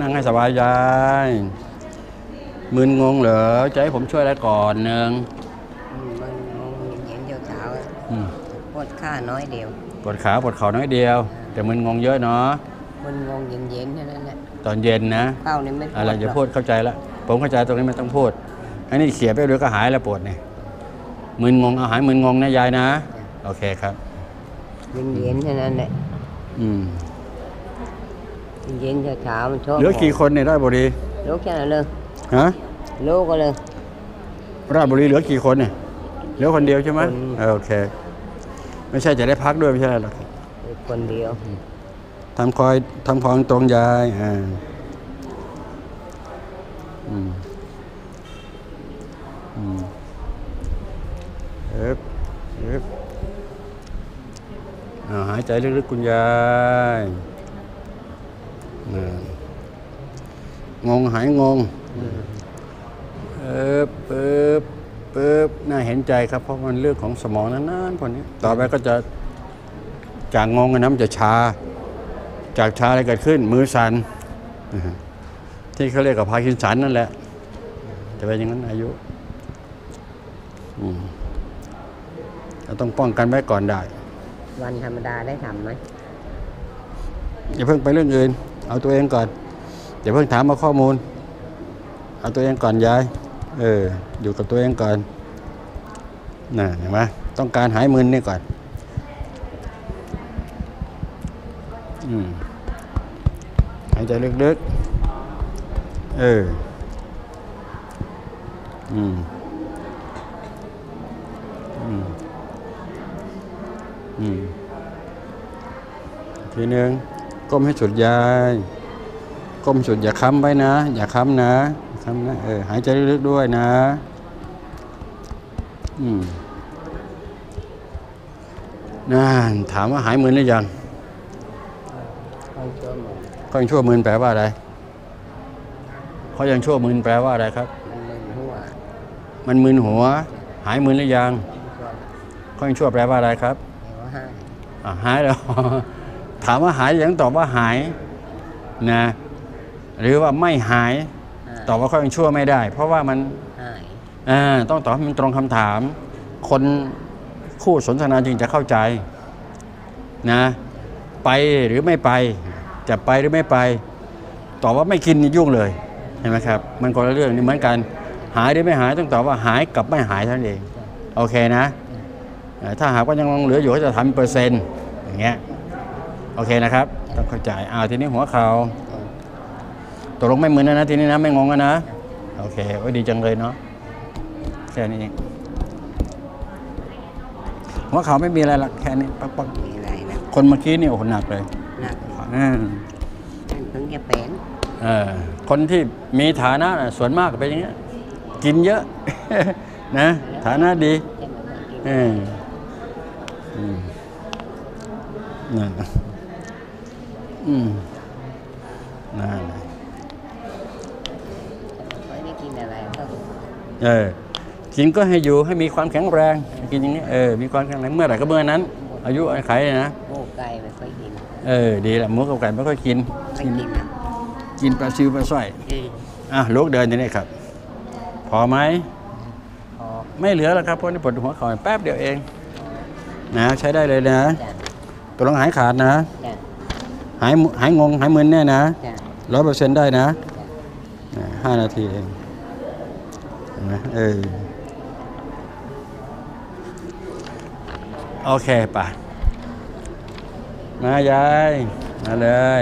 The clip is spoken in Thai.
นั่งให้สบายยายมึนงงเหรอจะให้ผมช่วยอะไรก่อนหนึ่งอืมมันมองเห็นเจ้าสาวอะอืมปวดข้าน้อยเดียวปวดขาปวดเข่าน้อยเดียว แต่มึนงงเยอะเนาะมันงงเย็นๆแค่นั้นแหละตอนเย็นนะเข้านี่ไม่ปวดอะไรหจะรอกพูดเข้าใจละผมเข้าใจตรงนี้ไม่ต้องพูดอันนี้เขียนไปเดี๋ยวก็หายแล้วปวดเนี่ยมึนงงเอาหายมึนงงนะยายนะ โอเคครับเย็นๆแค่นั้นแหละอืม เย็นๆเช้าๆมันชอบเหลือกี่คนเนี่ยราชบุรีลูกแค่นั้นเลยฮะลูกก็เลย ราชบุรีเหลือกี่คนเนี่ยเหลือคนเดียวใช่ไหมคนเออโอเค ไม่ใช่จะได้พักด้วยไม่ใช่หรอกคนเดียวทำคอยทำคองตรงยายอ่าอืมอืมเอ๊บเอ๊บอ่าหายใจลึกๆคุณยายอ่า งงหายงงเอ๊บเอ๊บเอ๊บน่าเห็นใจครับ เพราะมันเรื่องของสมองนั้นๆพวกนี้ ต่อไปก็จะจากงงกันน้ำจะชา จากชาอะไรเกิดขึ้น มือสันนะฮะที่เขาเรียกกับพาร์กินสันนั่นแหละ จะเป็นอย่างนั้นอายุอืมเราต้องป้องกันไว้ก่อนได้ วันธรรมดาได้ทำไหมอย่าเพิ่งไปเรื่องอื่น เอาตัวเองก่อนอย่าเพิ่งถามมาข้อมูล เอาตัวเองก่อนยายเอออยู่กับตัวเองก่อนน่ะเห็นไหมต้องการหายมึนนี่ก่อนอืมหายใจลึกๆเอออืมอืมอืมทีหนึ่ง ก้มให้สุดยาย ก้มสุดอย่าค้ำไว้นะ อย่าค้ำนะอย่าค้ำนะเออหายใจลึกๆด้วยนะ อืมนั่นถามว่าหายมึนหรือยังต้องช่วยหมดเขายังชั่วมึนแปลว่าอะไรเขายังชั่วมึนแปลว่าอะไรครับ มันมึนหัวมันมึนหัว หายมึนหรือยังช่วยเขายังชั่วแปลว่าอะไรครับเดี๋ยวให้อะหายแล้ว ถามว่าหายยังตอบว่าหายนะหรือว่าไม่หายให้ตอบว่าเขายังชั่วไม่ได้ เพราะว่ามันให้อ่าต้องตอบให้มันตรงคำถาม คนคู่สนทนาจึงจะเข้าใจนะไปหรือไม่ไป จะไปหรือไม่ไป ตอบว่าไม่กินนี่ยุ่งเลยเห็นไหมครับ มันคนละเรื่องนี่เหมือนกัน หายหรือไม่หายต้องตอบว่าหายกับไม่หายเท่านั้นเอง โอเคนะเอ่อถ้าหากว่ายังเหลืออยู่ก็จะทำเปอร์เซ็นต์อย่างเงี้ย โอเคนะครับ ต้องเข้าใจอ่าทีนี้หัวเขาตกลงไม่มึนนะนะทีนี้นะไม่งงแล้วนะ โอเคโอ้ยดีจังเลยเนาะแค่นี้เองหัวเขาไม่มีอะไรละแค่นี้ปักปักมีอะไรนะคนเมื่อกี้นี่โอ้โหหนักเลยหนักอืมนั่นเพิ่งจะเป็นเออคนที่มีฐานะน่ะส่วนมากเป็นอย่างเงี้ยกินเยอะนะ ฐานะดีจะมาว่ากินเอออืมนั่น อืมนั่นไม่ได้กินอะไรก็เออกินก็ให้อยู่ให้มีความแข็งแรง กินอย่างนี้เออมีความแข็งแรงเมื่อไหร่ก็เมื่อนั้น อายุไขนะโอ้ไก่ไม่ค่อยกินเออดีแหละหมูกับไก่ไม่ค่อยกินไม่กินนะกินปลาซิวปลาสร้อยอืมอะลูกเดินอย่างนี้ครับ พอไหมพอไม่เหลือแล้วครับเพราะนี่ปวดหัวเข่าแป๊บเดียวเอง นะ ใช้ได้เลยนะจ้ะตัวลองหายขาดนะจ้ะ หายหายงงหายมึนแน่นะจ้ะร้อยเปอร์เซ็นต์ได้นะจ้ะอ่าห้านาทีเองเห็นไหมเออโอเคไป่ะ มายาย มาเลย